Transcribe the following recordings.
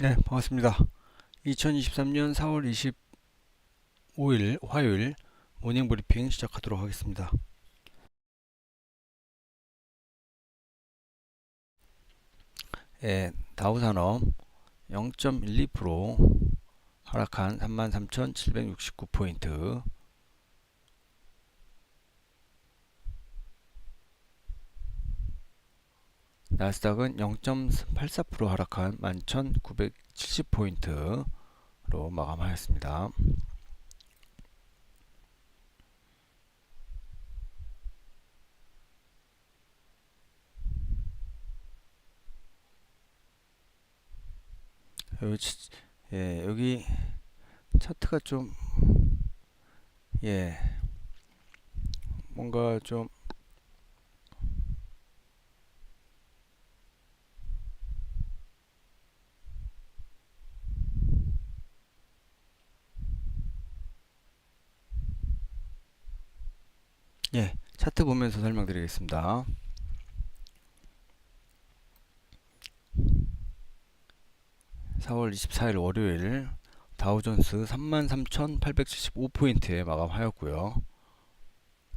네, 반갑습니다. 2023년 4월 25일 화요일 모닝 브리핑 시작하도록 하겠습니다. 예, 다우 산업 0.12% 하락한 33,769포인트. 나스닥은 0.84% 하락한 11,970포인트로 마감하였습니다. 여기, 치- 예, 여기 차트가 좀, 예, 뭔가 좀 예, 차트 보면서 설명드리겠습니다. 사월 24일 월요일 다우존스 33,875포인트에 마감하였고요.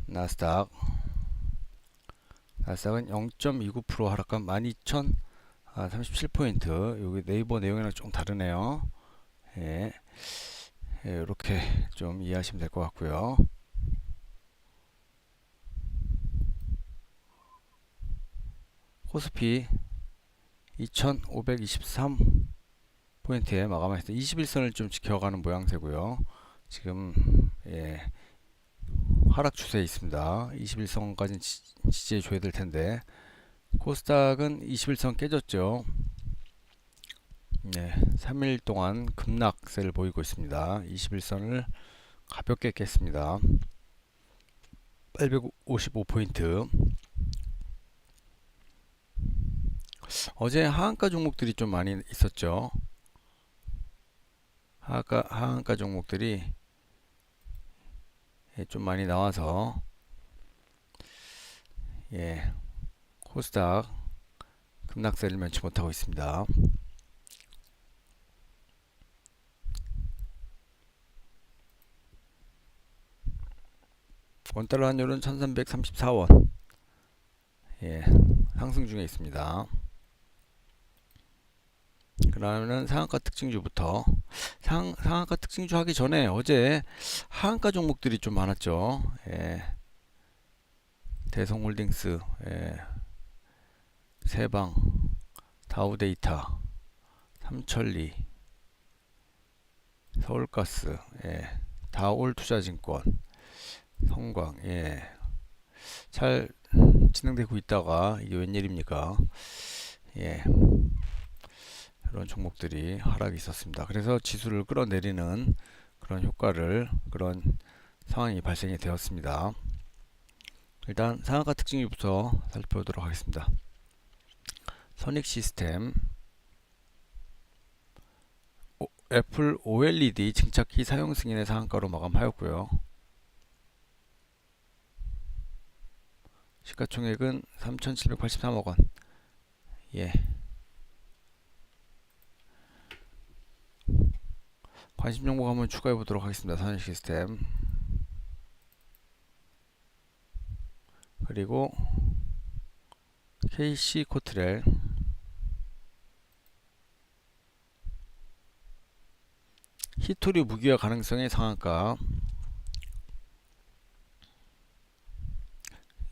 나스닥 나스닥은 0.29% 하락한 12,037포인트. 여기 네이버 내용이랑 좀 다르네요. 예, 예, 이렇게 좀 이해하시면 될 것 같고요. 코스피 2,523 포인트에 마감해서 21선을 좀 지켜가는 모양새고요. 지금 예, 하락 추세에 있습니다. 21선까지는 지지해 줘야 될 텐데 코스닥은 21선 깨졌죠. 네, 3일 동안 급락세를 보이고 있습니다. 21선을 가볍게 깼습니다. 855포인트. 어제 하한가 종목들이 좀 많이 있었죠. 하한가, 하한가 종목들이 예, 좀 많이 나와서 예, 코스닥 급락세를 면치 못하고 있습니다. 원달러 환율은 1334원 예, 상승 중에 있습니다. 그러면은 상한가 특징주부터 상, 상한가 특징주 하기 전에 어제 하한가 종목들이 좀 많았죠. 예. 대성홀딩스, 예. 세방, 다우데이터, 삼천리, 서울가스, 예. 다올투자증권, 성광, 예. 잘 진행되고 있다가 이게 웬일입니까? 예. 그런 종목들이 하락이 있었습니다. 그래서 지수를 끌어내리는 그런 효과를 그런 상황이 발생이 되었습니다. 일단 상한가 특징주부터 살펴보도록 하겠습니다. 선익 시스템 오, 애플 OLED 증착기 사용 승인의 상한가로 마감하였고요. 시가총액은 3,783억 원. 예. 관심 정보 한번 추가해 보도록 하겠습니다. 선익 시스템. 그리고 KC 코트렐 히토리 무기화 가능성의 상한가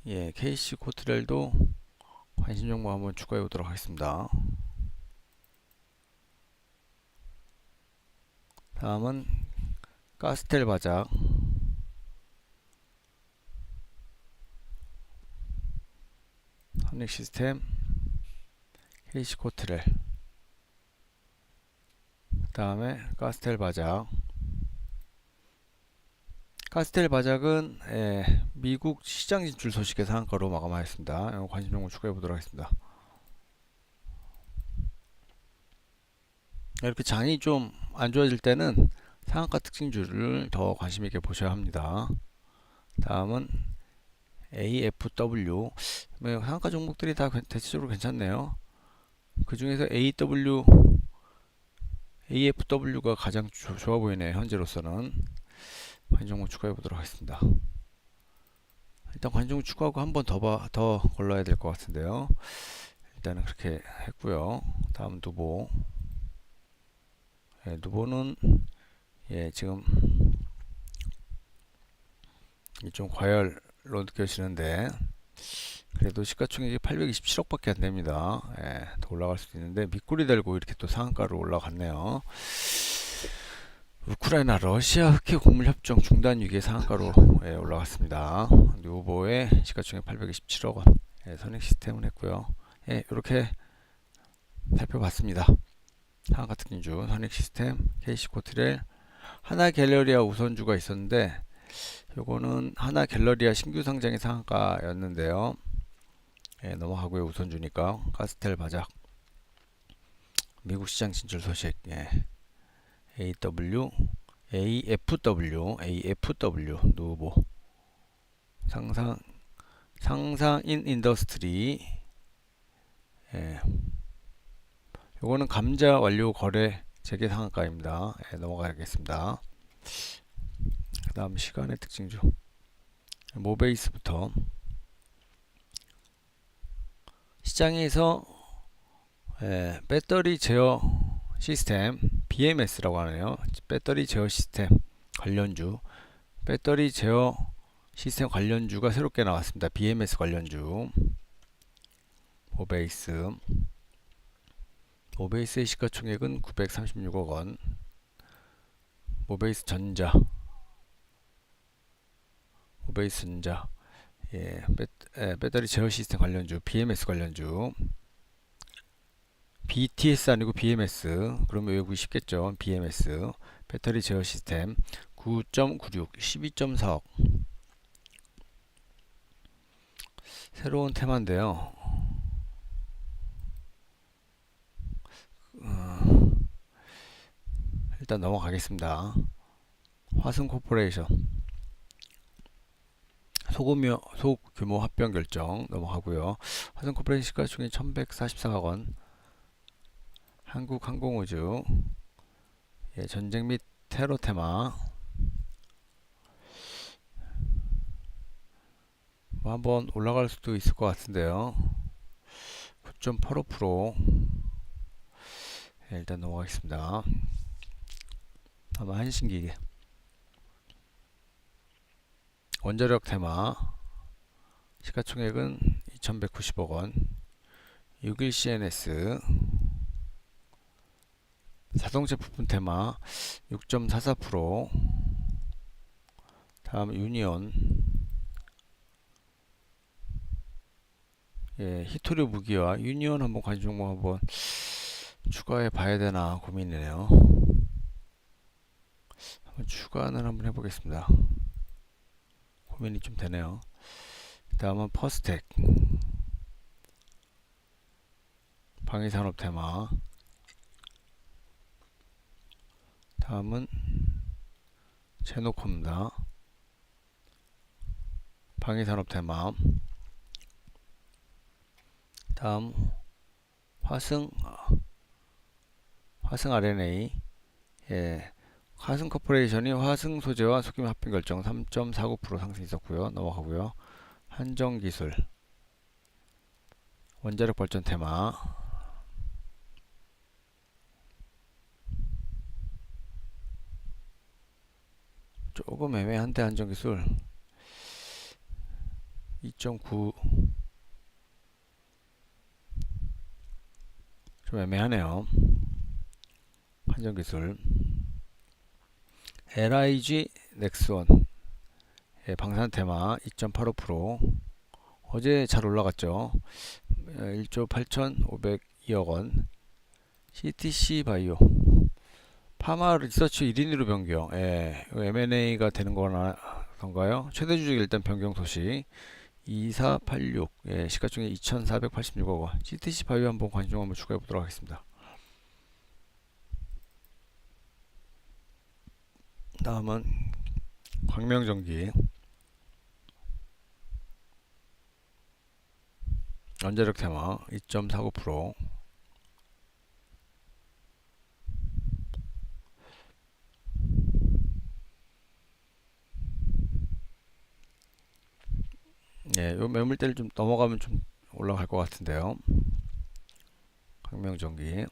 예, KC 코트렐도 관심 정보 한번 추가해 보도록 하겠습니다. 다음은 가스텔 바작 선익 시스템 KC 코트렐 그 다음에 가스텔 바작 가스텔 바작은 예, 미국 시장 진출 소식의 상한가로 마감하였습니다. 관심 정보 추가해 보도록 하겠습니다. 이렇게 장이 좀 안 좋아질 때는 상한가 특징주를 더 관심 있게 보셔야 합니다. 다음은 AFW 뭐 상한가 종목들이 다 대체적으로 괜찮네요. 그 중에서 AW AFW가 가장 조- 좋아 보이네요. 현재로서는 관종목 추가해 보도록 하겠습니다. 일단 관종목 추가하고 한 번더 봐, 더 걸러야 될 것 같은데요. 일단은 그렇게 했고요. 다음 누보. 예, 누보는 예, 지금 이좀 과열로 느껴지는데 그래도 시가총액이 827억밖에 안 됩니다. 예, 더 올라갈 수도 있는데 밑꼬리 달고 이렇게 또 상한가로 올라갔네요. 우크라이나 러시아 흑해 곡물 협정 중단 위기에 상한가로 예, 올라갔습니다. 누보의 시가총액 827억 원 예, 선익 시스템을 했고요. 예, 이렇게 살펴봤습니다. 상한가 특징주 선익 시스템, KC 코트렐, 하나 갤러리아 우선주가 있었는데 요거는 하나 갤러리아 신규 상장의 상한가였는데요. 예, 넘어가고요. 우선주니까 가스텔 바작 미국 시장 진출 소식 예. AW AFW AFW 누보 상상 상상인 인더스트리 예. 요거는 감자 완료 거래 재개 상한가입니다. 예, 넘어가겠습니다. 그 다음 시간의 특징주 모베이스부터 시장에서 예, 배터리 제어 시스템 BMS라고 하네요. 배터리 제어 시스템 관련주 배터리 제어 시스템 관련주가 새롭게 나왔습니다. BMS 관련주 모베이스 모베이스의 시가총액은 936억 원. 모베이스 전자. 모베이스 전자. 예, 배, 예, 배 터리 제어 시스템 관련주 BMS 관련주. BTS 아니고 BMS 그러면 외우기 쉽겠죠? BMS 배터리 제어 시스템 9.96 12.4억. 새로운 테마인데요 어, 일단 넘어가겠습니다. 화승 코퍼레이션. 소규모, 소규모 합병 결정 넘어가고요. 화승 코퍼레이션 시가총액 1144억 원. 한국항공우주. 예, 전쟁 및 테러 테마. 뭐 한번 올라갈 수도 있을 것 같은데요. 9.85% 예, 일단 넘어가겠습니다. 다음 한신기계 원자력 테마. 시가총액은 2190억 원. 61CNS 자동차 부품 테마 6.44% 다음 유니온. 예, 히토리 무기와 유니온 한번 관심 종목 한번 추가해 봐야 되나 고민이네요. 한번 추가는 한번 해보겠습니다. 고민이 좀 되네요. 다음은 퍼스텍 방위산업 테마 다음은 제노코입니다. 방위산업 테마 다음 화승 화승 RNA 예 화승 코퍼레이션이 화승 소재와 소규모 합병 결정 3.49% 상승 있었고요. 넘어가고요. 한정 기술 원자력 발전 테마 조금 애매한데 한정 기술 2.9 좀 애매하네요. 한정기술. LIG 넥스원 예, 방산 테마 2.85% 어제 잘 올라갔죠. 1조 8,502억 원. CTC 바이오. 파마 리서치 1인으로 변경. 예, M&A가 되는 건가요? 최대 주식 일단 변경 소식. 2486 예, 시가총액 2,486억 원. CTC 바이오 한번 관심 한번 추가해 보도록 하겠습니다. 다음은 광명전기. 연자력 테마 2.49% 예, 요 매물대를 좀 넘어가면 좀 올라갈 것 같은데요. 광명전기.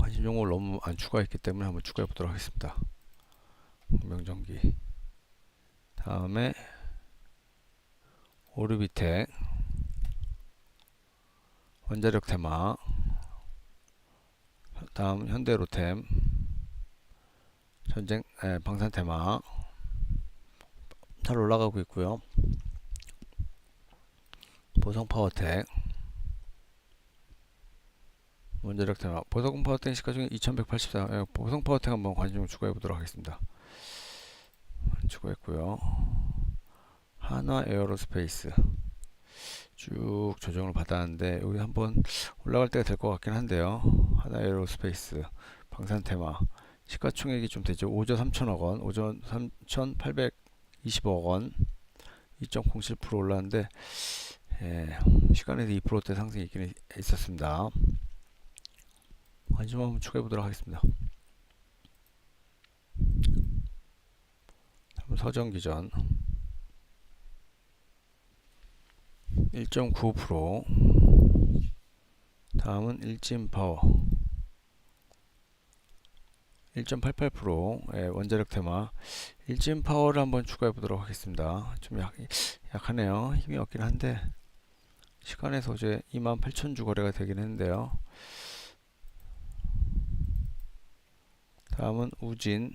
관심 종목을 너무 안 추가했기 때문에 한번 추가해 보도록 하겠습니다. 광명전기. 다음에 오르비텍 원자력 테마. 다음 현대로템. 전쟁 에, 방산 테마. 잘 올라가고 있고요. 보성 파워텍 원자력 테마 보성 파워텍 시가 중에 2184 예, 보성 파워텍 한번 관심 추가해 보도록 하겠습니다. 추가했고요. 한화 에어로스페이스 쭉 조정을 받았는데 여기 한번 올라갈 때가 될 것 같긴 한데요. 하나 에어로스페이스 방산 테마 시가총액이 좀 되죠. 5조 3천억 원, 5조 3,820억 원, 2.07% 올랐는데 예, 시간에서 2%대 상승이 있긴 있었습니다. 관심 한번 추가해 보도록 하겠습니다. 다음 서정 기전 1.95% 다음은 일진 파워 1.88%의 원자력 테마 일진 파워를 한번 추가해 보도록 하겠습니다. 좀 약, 약하네요. 힘이 없긴 한데 시간에서 어제 28,000주 거래가 되긴 했는데요. 다음은 우진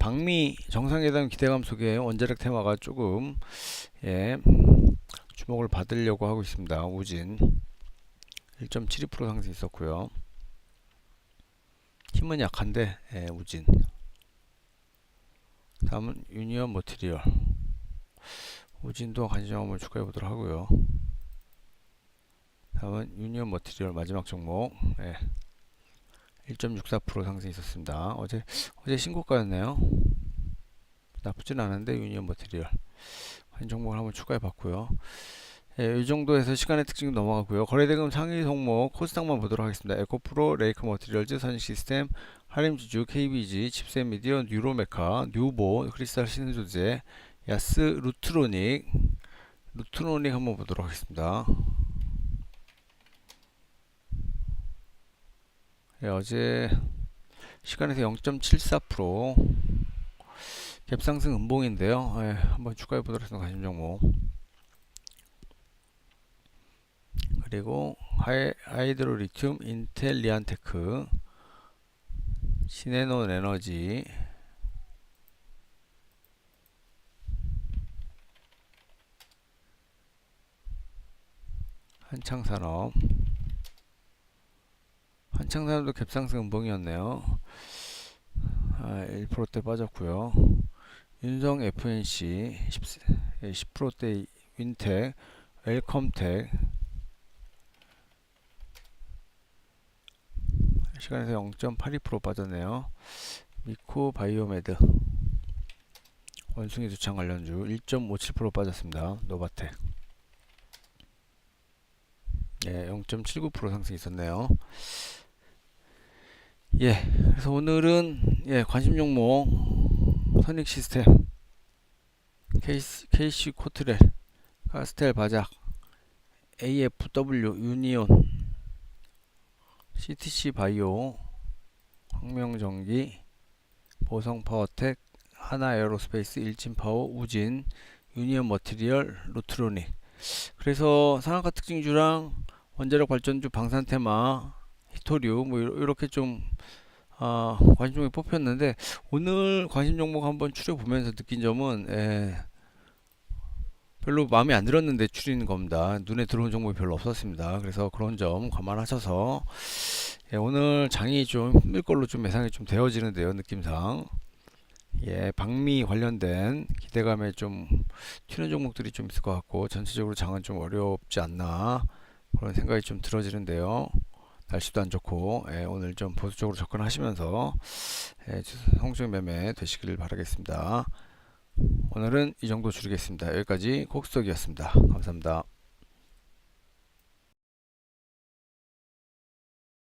방미 정상회담 기대감 속에 원자력 테마가 조금 예, 주목을 받으려고 하고 있습니다. 우진 1.72% 상승 있었고요. 힘은 약한데 예, 우진 다음은 유니언 모티리얼 우진도 관심 한번 추가해 보도록 하고요. 다음은 유니언 머티리얼 마지막 종목 예. 1.64% 상승 있었습니다. 어제 어제 신고가였네요. 나쁘진 않은데 유니언 머티리얼 한 종목을 한번 추가해 봤고요. 예, 이 정도에서 시간의 특징 넘어가고요. 거래대금 상위 종목 코스닥만 보도록 하겠습니다. 에코프로, 레이크 머티리얼즈, 선시스템, 하림주주, KBG, 칩셋 미디어, 뉴로메카, 뉴보, 크리스탈 신소재, 야스, 루트로닉, 루트로닉 한번 보도록 하겠습니다. 예, 어제 시간에서 0.74% 갭상승 음봉인데요. 예, 한번 추가해 보도록 하겠습니다. 관심 종목. 그리고 하이, 하이드로 리튬, 인텔 리안테크, 시네논 에너지, 한창산업, 한창산업도 갭상승 음봉이었네요. 아, 1%대 빠졌고요. 윤성 FNC 10, 10%대 윈텍, 웰컴텍 시간에서 0.82% 빠졌네요. 미코 바이오메드 원숭이 두창 관련주 1.57% 빠졌습니다. 노바텍 예, 0.79% 상승 있었네요. 예, 그래서 오늘은 예, 관심 종목 선익 시스템 KC, KC 코트렐 카스텔 바작 AFW 유니온 CTC 바이오 황명전기 보성 파워텍 하나 에어로스페이스 일진 파워 우진 유니언 머티리얼 루트로닉. 그래서 산업화 특징주랑 원자력 발전주 방산 테마 히토류 뭐 이렇게 좀 아, 관심 종목이 뽑혔는데 오늘 관심 종목 한번 추려 보면서 느낀 점은 예, 별로 마음에 안 들었는데 추리는 겁니다. 눈에 들어온 종목이 별로 없었습니다. 그래서 그런 점 감안하셔서 예, 오늘 장이 좀 힘들 걸로 좀 예상이 좀 되어지는데요. 느낌상 예, 방미 관련된 기대감에 좀 튀는 종목들이 좀 있을 것 같고 전체적으로 장은 좀 어렵지 않나 그런 생각이 좀 들어지는데요. 날씨도 안 좋고 예, 오늘 좀 보수적으로 접근하시면서 예, 성적 매매 되시길 바라겠습니다. 오늘은 이 정도 줄이겠습니다. 여기까지 곡석이었습니다. 감사합니다.